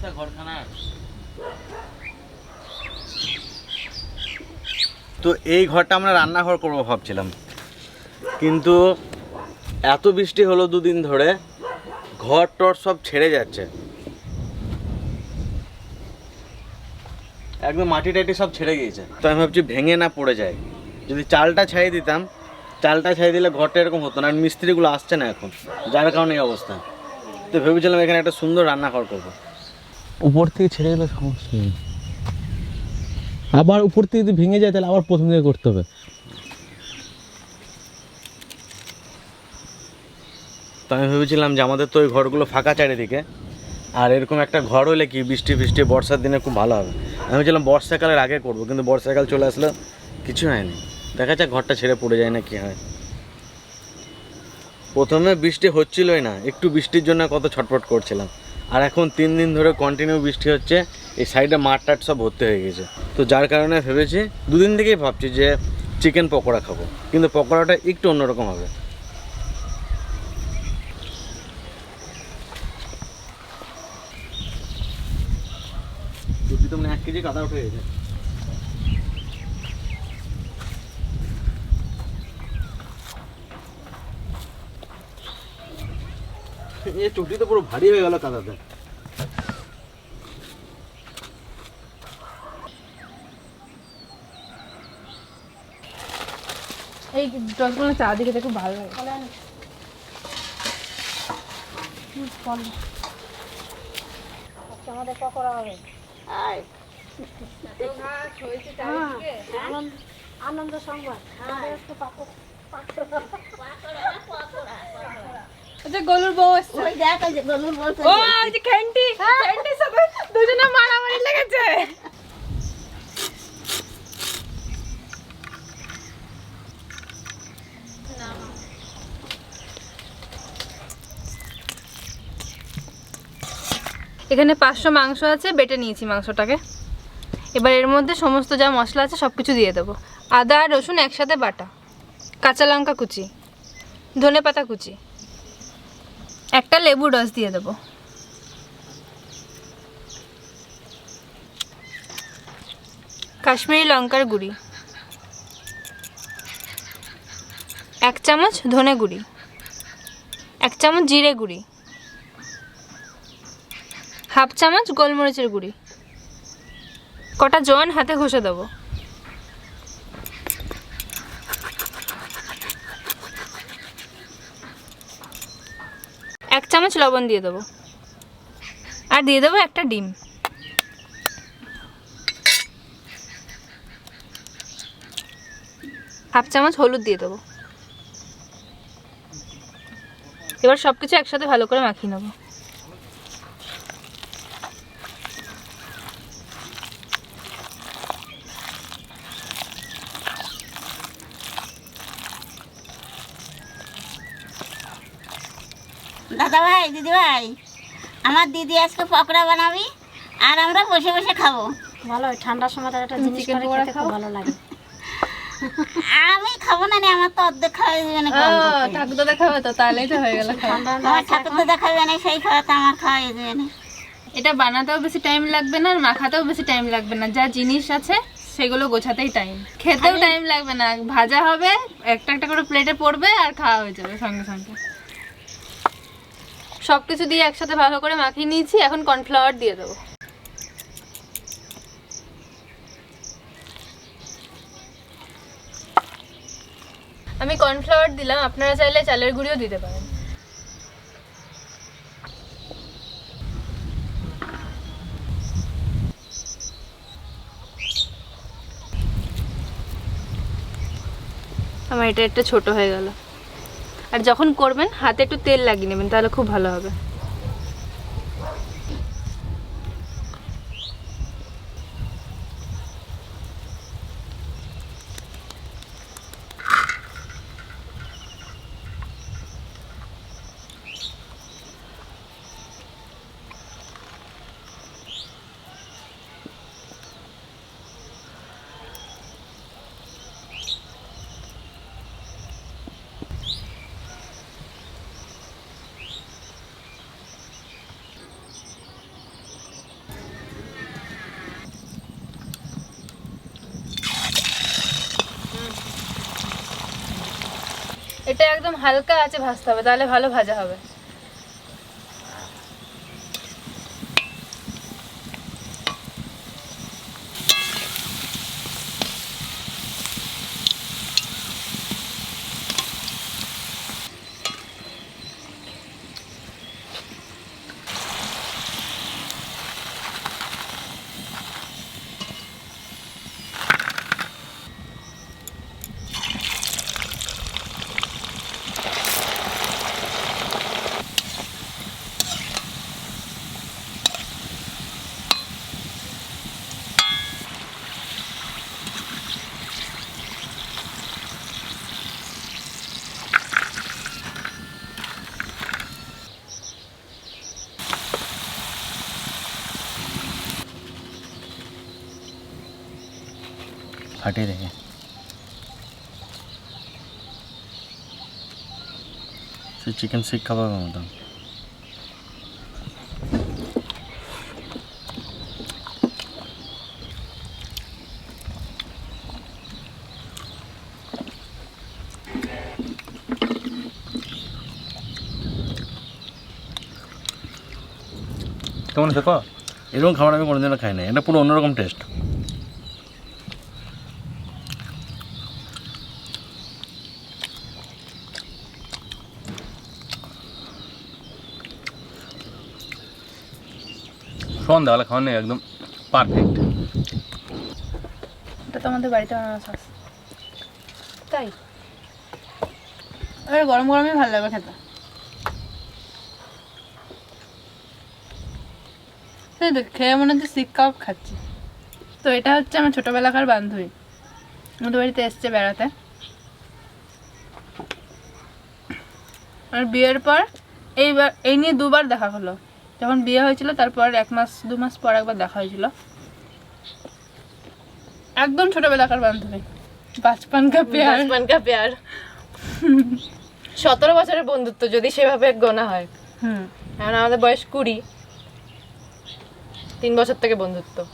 অবস্থা ঘরখানার তো এই ঘরটা আমরা রান্নাঘর করব ভাবছিলাম। কিন্তু এত বৃষ্টি হলো দুদিন ধরে, ঘর টর সব ছেড়ে যাচ্ছে। একদম মাটি টাটি সব ছেড়ে গিয়েছে। তো আমি ভাবছি ভেঙে না পড়ে যায়। যদি চালটা ছাইয়ে দিতাম, চালটা ছাইয়ে দিলে ঘরটা এরকম হতো না, আর মিস্ত্রিগুলো আসছে না এখন, যার কারণে এই অবস্থা। তো ভেবেছিলাম এখানে একটা সুন্দর রান্নাঘর করব। উপর থেকে ছেড়ে গেলে সমস্যা নেই। আবার উপর থেকে যদি ভেঙে যায় তাহলে আবার প্রথম থেকে করতে হবে। তো আমি ভেবেছিলাম যে আমাদের তো ওই ঘরগুলো ফাঁকা চারিদিকে আর এরকম একটা ঘর হলে কি বৃষ্টি বৃষ্টি বর্ষার দিনে খুব ভালো হবে। আমি ভেবেছিলাম বর্ষাকালের আগে করব কিন্তু বর্ষাকাল চলে আসলো কিছু হয়নি। দেখা যাক ঘরটা ছেড়ে পড়ে যায় না কি হয়। প্রথমে বৃষ্টি হচ্ছিলই না একটু বৃষ্টির জন্য কত ছটফট করছিলাম। আর এখন তিন দিন ধরে কন্টিনিউ বৃষ্টি হচ্ছে, এই সাইডে মাঠ টাট সব ভর্তি হয়ে গেছে। তো যার কারণে ভেবেছি, দুদিন থেকেই ভাবছি যে চিকেন পকোড়া খাব, কিন্তু পকোড়াটা একটু অন্যরকম হবে। তুমি এক কেজি কাদা উঠে গেছে? এ চুটি তো পুরো ভারী হয়ে গেল কাদাতে। এই ড্রসগুলো চারদিকে দেখে ভালো লাগে আমাদের পকোড়া হবে আনন্দ আনন্দ সংবাদ পাকো- আচ্ছা গলুর বউ এসছে। ওই দেখ ওই যে গলুর বউ ও যে সাথে দুজনে মারামারি লেগেছে। এখানে পাঁচশো মাংস আছে বেটে নিয়েছি মাংসটাকে। এবার এর মধ্যে সমস্ত যা মশলা আছে সব কিছু দিয়ে দেবো। আদা আর রসুন একসাথে বাটা। কাঁচা লঙ্কা কুচি। ধনে পাতা কুচি। একটা লেবুর রস দিয়ে দেবো। কাশ্মীরি লঙ্কার গুঁড়ি। এক চামচ ধনে গুঁড়ি। এক চামচ জিরে গুঁড়ি। হাফ চামচ গোলমরিচের গুঁড়ি। কটা জোয়ান হাতে ঘষে দেবো। চামচ লবণ দিয়ে দেবো। আর দিয়ে দেবো একটা ডিম। হাফ চামচ হলুদ দিয়ে দেবো। এবার সব কিছু একসাথে ভালো করে মাখিয়ে নেব। দাদা ভাই দিদি ভাই আমার দিদি আজকে পকোড়া বানাবি আর আমরা বসে বসে খাব। ভালো ঠান্ডার সময় তার একটা জিনিস করে খেতে খুব ভালো লাগে। আমি খাব না রে, আমার তো অর্ধেক খাওয়া যাবে না ঠাকুর দেখাবে তো তাহলেই তো হয়ে গেল আমার ঠাকুর তো দেখাবে না সেই খাওয়াতে আমার খাওয়া যাবে না। এটা বানাতেও বেশি টাইম লাগবে না আর মাখাতেও বেশি টাইম লাগবে না। যা জিনিস আছে সেগুলো গোছাতেই টাইম খেতেও টাইম লাগবে না। ভাজা হবে একটা একটা করে প্লেটে পড়বে আর খাওয়া হয়ে যাবে সঙ্গে সঙ্গে। সব কিছু দিয়ে একসাথে ভালো করে মাখিয়ে নিয়েছি, এখন কর্নফ্লাওয়ার দিয়ে দেবো। আমি কর্নফ্লাওয়ার দিলাম, আপনারা চাইলে চালের গুঁড়িও দিতে পারেন। আমার এটা একটা ছোট হয়ে গেল। আর যখন করবেন হাতে একটু তেল লাগিয়ে নেবেন তাহলে খুব ভালো হবে। এটা একদম হালকা আছে ভাজতে হবে তাহলে ভালো ভাজা হবে। ফাটিয়ে রেখে সে চিকেন শিক কাবাবের মতন। কেমন দেখো এরকম খাবার আমি কোনোদিনও খাই না এটা পুরো অন্যরকম টেস্ট সন্ধ্যাবেলা খাওয়া নেই একদম পারফেক্ট এটা তো আমাদের বাড়িতে বানানো সস তাই? এবার গরম গরমই ভালো লাগবে খেতে। খেয়ে মনে হচ্ছে শিক কাবাব খাচ্ছি। তো এটা হচ্ছে আমার ছোটোবেলাকার বান্ধবী। আমাদের বাড়িতে এসছে বেড়াতে। আর বিয়ের পর এইবার এই নিয়ে দুবার দেখা হলো। যখন বিয়ে হয়েছিল তারপর এক মাস দু মাস পর একবার দেখা হয়েছিল। একদম ছোটবেলাকার বান্ধবী। বাচপান কা পেয়ার। বাচপান কা পেয়ার। সতেরো বছরের বন্ধুত্ব যদি সেভাবে গোনা হয়। হুম। এখন আমাদের বয়স কুড়ি। তিন বছর থেকে বন্ধুত্ব।